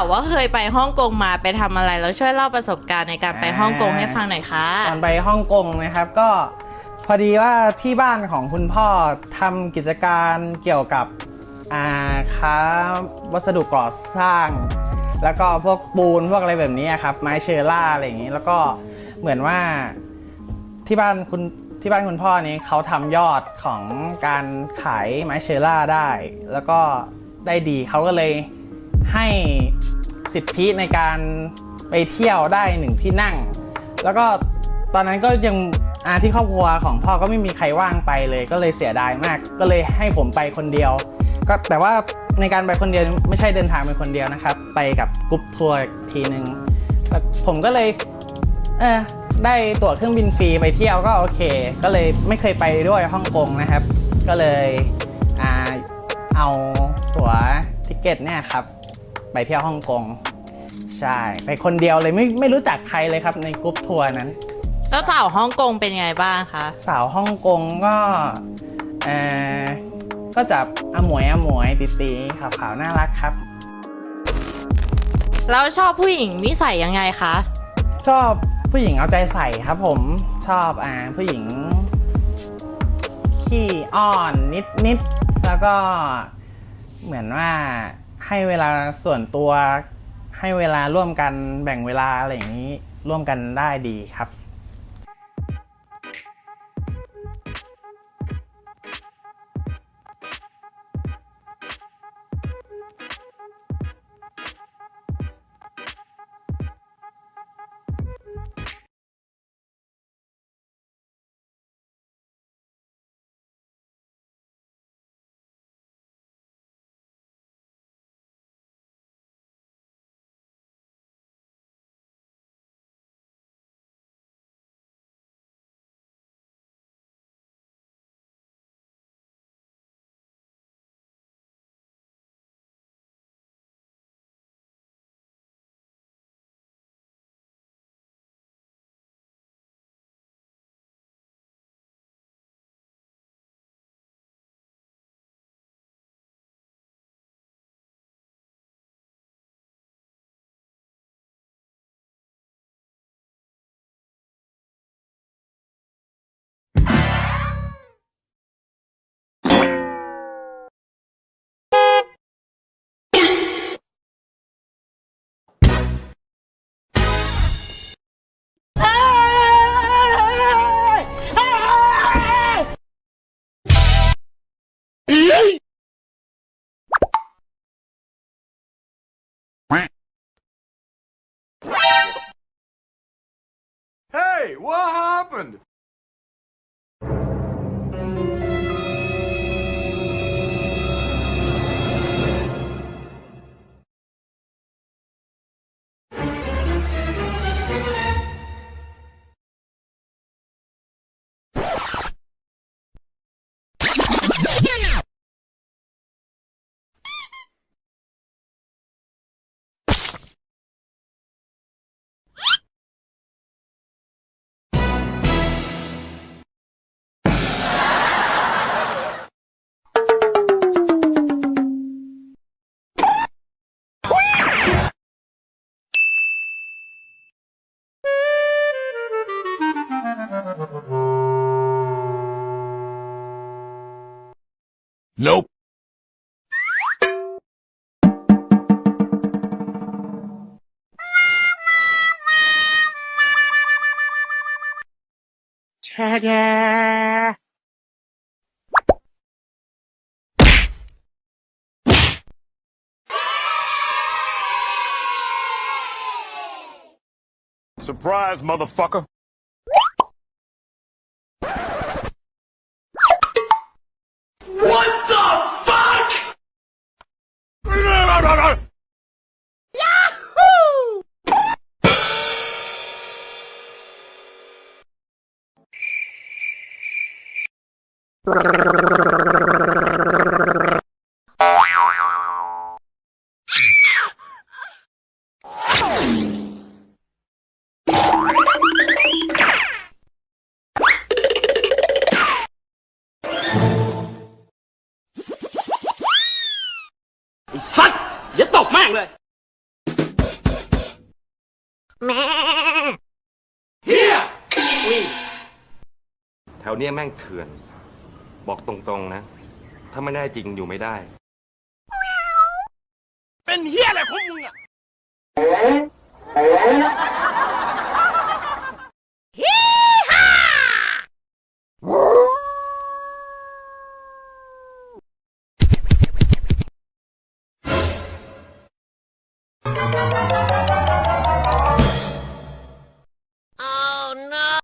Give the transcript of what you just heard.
าวว่าเคยไปฮ่องกงมาไปทำอะไรแล้วช่วยเล่าประสบการณ์ในการไปฮ่องกงให้ฟังหน่อยค่ะ ตอนไปฮ่องกงนะครับก็พอดีว่าที่บ้านของคุณพ่อทำกิจการเกี่ยวกับอ่าค้าวัสดุก่อสร้าง แล้วก็พวกปูนพวกอะไรแบบนี้ครับไม้เชอร่าอะไรอย่างนี้ แล้วก็เหมือนว่าที่บ้านคุณที่บ้านคุณพ่อนี้เขาทำยอดของการขายไม้เชอร่าได้ แล้วก็ได้ดีเขาก็เลย ให้สิทธิในการไปเที่ยวได้หนึ่งที่นั่ง แล้วก็ตอนนั้นก็ยังอาที่ครอบครัวของพ่อก็ไม่มีใครว่างไปเลย ก็เลยเสียดายมาก ก็เลยให้ผมไปคนเดียว ก็แต่ว่าในการไปคนเดียวไม่ใช่เดินทางไปคนเดียวนะครับ ไปกับกรุ๊ปทัวร์ทีหนึ่งแล้วผมก็เลยเออได้ตั๋วเครื่องบินฟรีไปเที่ยวก็โอเค ก็เลยไม่เคยไปด้วยฮ่องกงนะครับ ก็เลยอเอาตั๋วทิเกตเนี่ยครับ ไปเที่ยวฮ่องกงใช่ ไปคนเดียวเลยไม่ไม่รู้จักใครเลยครับในกรุ๊ปทัวร์นั้น แล้วสาวฮ่องกงเป็นไงบ้างคะสาวฮ่องกงก็เออก็จะอมวยอมวยตีตีขาวขาวๆน่ารักครับ แล้วชอบผู้หญิงนิสัยยังไงคะชอบผู้หญิงเอาใจใส่ครับ ผมชอบอ่าผู้หญิงขี้อ้อนนิดนิดๆแล้วก็เหมือนว่า ให้เวลาส่วนตัวให้เวลาร่วมกันแบ่งเวลาอะไรอย่างนี้ร่วมกันได้ดีครับ Hey, what happened? Nope. Ta-da! Surprise, motherfucker! ซัตย่าตบแม่งเลย แม่เฮียแถวเนี้ยแม่งเถื่อน บอกตรงๆนะ ถ้าไม่ได้จริงอยู่ไม่ได้ เป็นเฮียอะไรของมึงอะ